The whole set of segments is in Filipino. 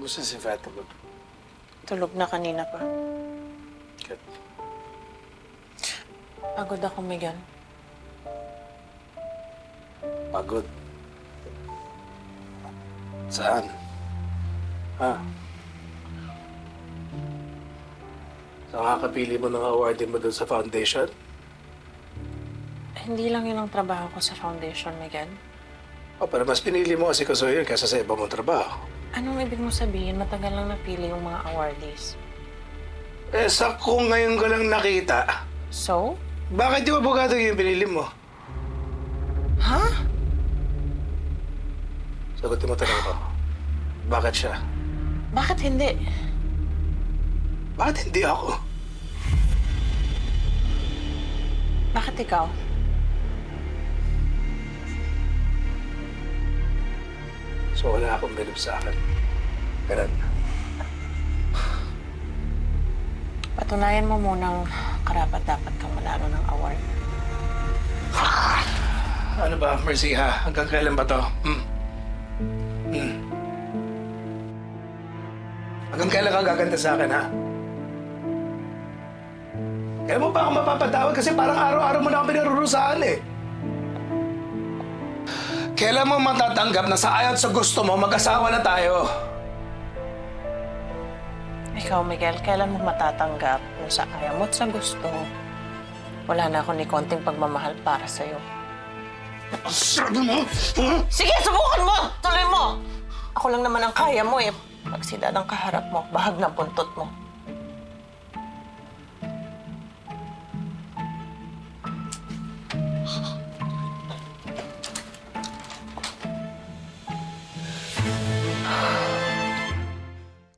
Gusto si Fatima. Tulog na kanina pa. Good. Pagod ako, Miguel. Pagod. Saan? Ha? Sa kakapili mo ng awardin mo dun sa foundation? Hindi lang yun ang trabaho ko sa foundation, Miguel. O, pero mas pinili mo kasi kaso yun kaysa sa iba mong trabaho. Anong ibig mo sabihin? Matagal lang napili yung mga awardees. Eh, sa kung ngayon ko lang nakita, So? bakit yung abogado yung pinili mo? Ha? Sagutin mo tanong ko. Bakit siya? Bakit hindi? Bakit hindi ako? Bakit ikaw? So wala akong bilib sa akin. Ganun. Patunayan mo munang karapat dapat kang manalo ng award. Ano ba, Mercy ha? Hanggang kailan ba to? Hmm? Hmm. Hanggang kailan ka gaganda sa akin, ha? Kailan mo pa ako mapapatawad kasi parang araw-araw mo na ako pinarurusahan eh. Kailan mo matatanggap na sa ayaw at sa gusto mo, mag-asawa na tayo? Ikaw, Miguel, kailan mo matatanggap kung sa ayaw mo at sa gusto? Wala na ako ni konting pagmamahal para sa'yo. Sabi mo? Ha? Sige, subukan mo! Tuloy mo! Ako lang naman ang kaya mo eh. Pag ng kaharap mo, bahag ng buntot mo.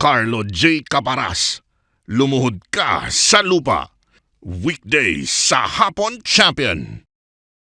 Carlo J. Caparas. Lumuhod ka sa lupa. Weekdays sa Hapon Champion.